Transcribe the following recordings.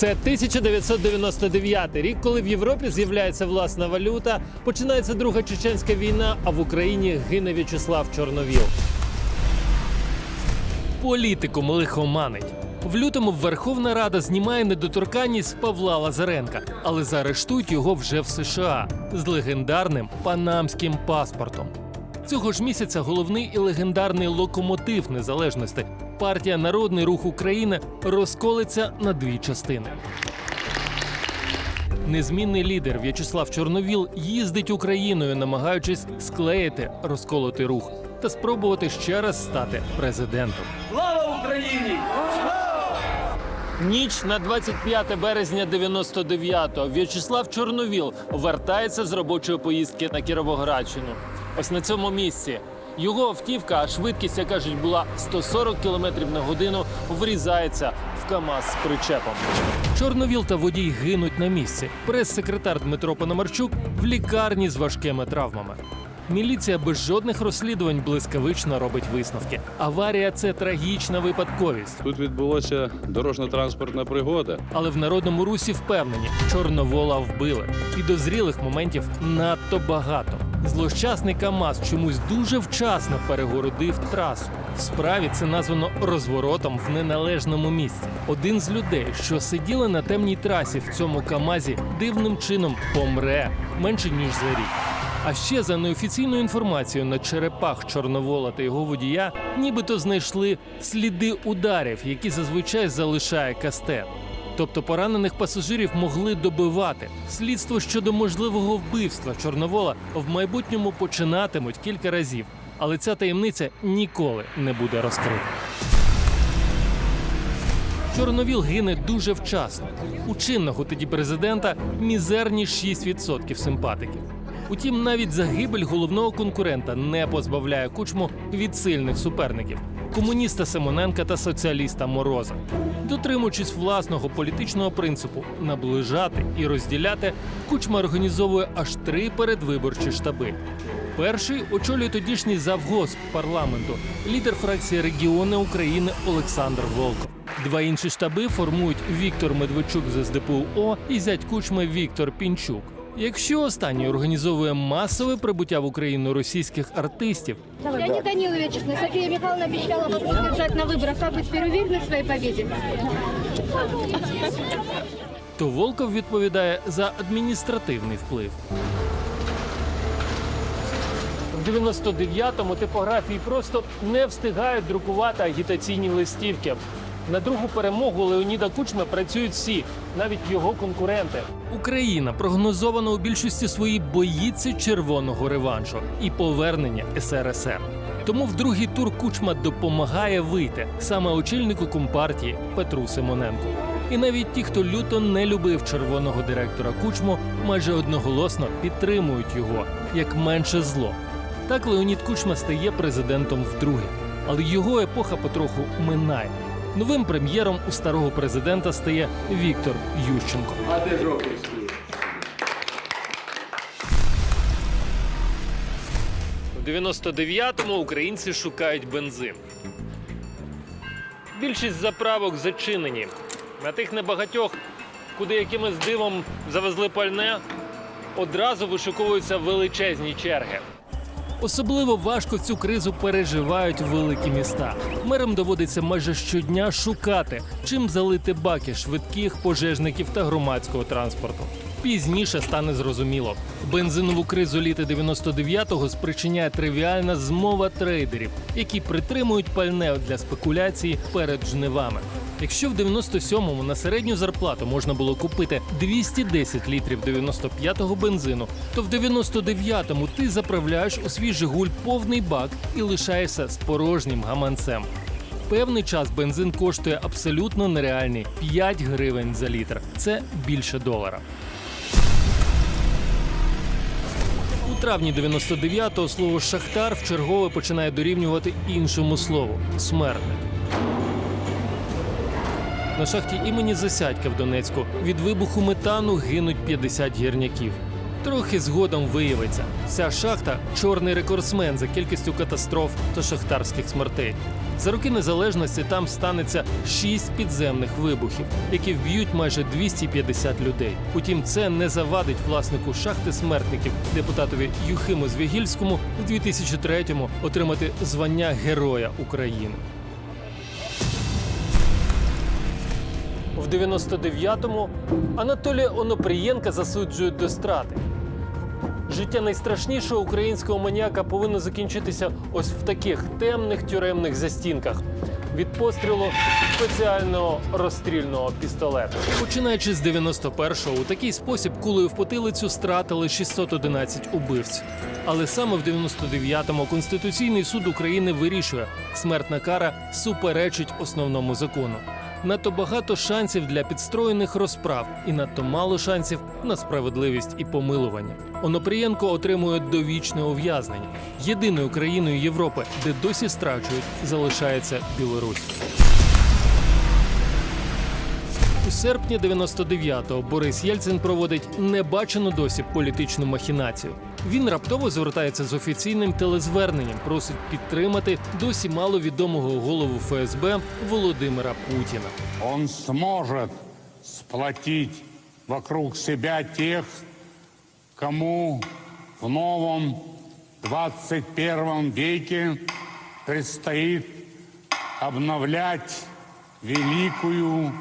Це 1999 рік, коли в Європі з'являється власна валюта, починається друга чеченська війна, а в Україні гине В'ячеслав Чорновіл. Політикум лихоманить. В лютому Верховна Рада знімає недоторканність Павла Лазаренка, але заарештують його вже в США з легендарним панамським паспортом. Цього ж місяця головний і легендарний локомотив незалежності партія Народний рух України розколиться на дві частини. Незмінний лідер В'ячеслав Чорновіл їздить Україною, намагаючись склеїти розколотий рух та спробувати ще раз стати президентом. Слава Україні! Ніч на 25 березня 99-го В'ячеслав Чорновіл вертається з робочої поїздки на Кіровоградщину. Ось на цьому місці. Його автівка, а швидкість, як кажуть, була 140 км на годину, врізається в КАМАЗ з причепом. Чорновіл та водій гинуть на місці. Прес-секретар Дмитро Пономарчук в лікарні з важкими травмами. Міліція без жодних розслідувань блискавично робить висновки. Аварія це трагічна випадковість. Тут відбулася дорожньо-транспортна пригода. Але в народному русі впевнені, чорновола вбили. Підозрілих моментів надто багато. Злощасний КАМАЗ чомусь дуже вчасно перегородив трасу. В справі це названо розворотом в неналежному місці. Один з людей, що сиділи на темній трасі в цьому КАМАЗі, дивним чином помре менше ніж за рік. А ще за неофіційною інформацією на черепах Чорновола та його водія, нібито знайшли сліди ударів, які зазвичай залишає кастет. Тобто поранених пасажирів могли добивати. Слідство щодо можливого вбивства Чорновола в майбутньому починатимуть кілька разів, але ця таємниця ніколи не буде розкрита. Чорновіл гине дуже вчасно. У чинного тоді президента мізерні 6% симпатиків. Утім, навіть загибель головного конкурента не позбавляє кучму від сильних суперників комуніста Симоненка та соціаліста Мороза. Дотримуючись власного політичного принципу наближати і розділяти, кучма організовує аж три передвиборчі штаби. Перший очолює тодішній завгосп парламенту, лідер фракції регіони України Олександр Волков. Два інші штаби формують Віктор Медведчук з СДПУ О і зять кучми Віктор Пінчук. Якщо останній організовує масове прибуття в Україну російських артистів, Леонид Данилович, София Михайловна обещала вас поддержать на выборах. Как вы теперь уверены в своей победе? то Волков відповідає за адміністративний вплив. В 99-му типографії просто не встигають друкувати агітаційні листівки. На другу перемогу Леоніда Кучми працюють всі, навіть його конкуренти. Україна прогнозовано у більшості своїй боїться червоного реваншу і повернення СРСР. Тому в другий тур Кучма допомагає вийти саме очільнику компартії Петру Симоненку. І навіть ті, хто люто не любив червоного директора Кучму, майже одноголосно підтримують його як менше зло. Так Леонід Кучма стає президентом вдруге, але його епоха потроху минає. Новим прем'єром у старого президента стає Віктор Ющенко. А де Жовківський? В 99-му українці шукають бензин. Більшість заправок зачинені. На тих небагатьох, куди якимось дивом завезли пальне, одразу вишуковуються величезні черги. Особливо важко цю кризу переживають великі міста. Мерам доводиться майже щодня шукати, чим залити баки швидких пожежників та громадського транспорту. Пізніше стане зрозуміло. Бензинову кризу літа 99-го спричиняє тривіальна змова трейдерів, які притримують пальне для спекуляцій перед жнивами. Якщо в 97-му на середню зарплату можна було купити 210 літрів 95-го бензину, то в 99-му ти заправляєш у свій Жигуль повний бак і лишаєшся з порожнім гаманцем. Певний час бензин коштує абсолютно нереальні 5 гривень за літр. Це більше долара. У травні 99-го слово шахтар вчергове починає дорівнювати іншому слову смертник. На шахті імені Засядька в Донецьку від вибуху метану гинуть 50 гірняків. Трохи згодом виявиться, ця шахта чорний рекордсмен за кількістю катастроф та шахтарських смертей. За роки незалежності там станеться шість підземних вибухів, які вб'ють майже 250 людей. Утім, це не завадить власнику шахти смертників, депутатові Юхиму Звягільському в 2003-му отримати звання Героя України. В 99-му Анатолія Онопрієнка засуджують до страти. Життя найстрашнішого українського маніяка повинно закінчитися ось в таких темних тюремних застінках від пострілу спеціального розстрільного пістолету. Починаючи з 91-го, у такий спосіб кулею в потилицю стратили 611 убивців. Але саме в 99-му Конституційний суд України вирішує, смертна кара суперечить основному закону. Надто багато шансів для підстроєних розправ і надто мало шансів на справедливість і помилування. Онопрієнко отримує довічне ув'язнення. Єдиною країною Європи, де досі страчують, залишається Білорусь. У серпні 99-го Борис Єльцин проводить небачену досі політичну махінацію. Він раптово звертається з офіційним телезверненням, просить підтримати досі маловідомого голову ФСБ Володимира Путіна. Он сможет сплотить вокруг себя тех, кому в новом 21 веке предстоит обновлять великую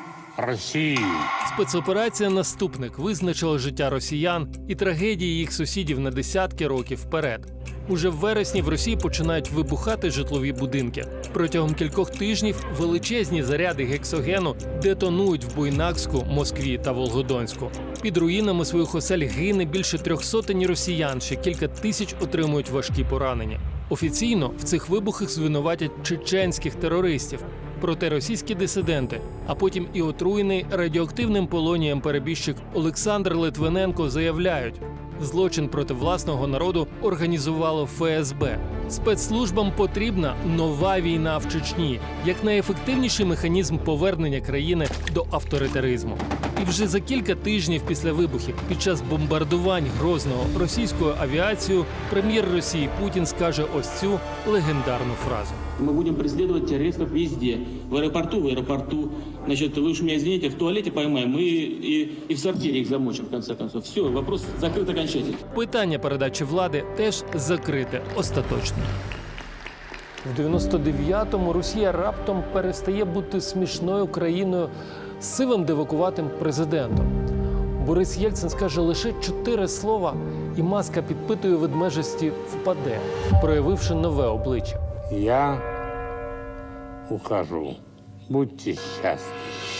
Россию. Спецоперація Наступник визначила життя росіян і трагедії їх сусідів на десятки років вперед. Уже в вересні в Росії починають вибухати житлові будинки. Протягом кількох тижнів величезні заряди гексогену детонують в Буйнакську, Москві та Волгодонську. Під руїнами своїх осель гине більше трьох сотень росіян, ще кілька тисяч отримують важкі поранення. Офіційно в цих вибухах звинуватять чеченських терористів. Проте російські дисиденти, а потім і отруєний радіоактивним полонієм перебіжчик Олександр Литвиненко заявляють, злочин проти власного народу організувало ФСБ. Спецслужбам потрібна нова війна в Чечні як найефективніший механізм повернення країни до авторитаризму. І вже за кілька тижнів після вибухів, під час бомбардувань Грозного російською авіацією, прем'єр Росії Путін скаже ось цю легендарну фразу Мы будем преследовать террористов везде. В аэропорту, в аэропорту. Значит, вы уж меня извините, в туалете поймаем и, и, и в сортире их замочим, в конце концов. Все, вопрос закрыт окончательно. Питання передачі влади теж закрите остаточно. В 99-му Росія раптом перестає бути смішною країною з сивим дивакуватим президентом. Борис Єльцин скаже лише чотири слова, і маска підпитої ведмежості впаде, проявивши нове обличчя. Я ухожу. Будьте счастливы.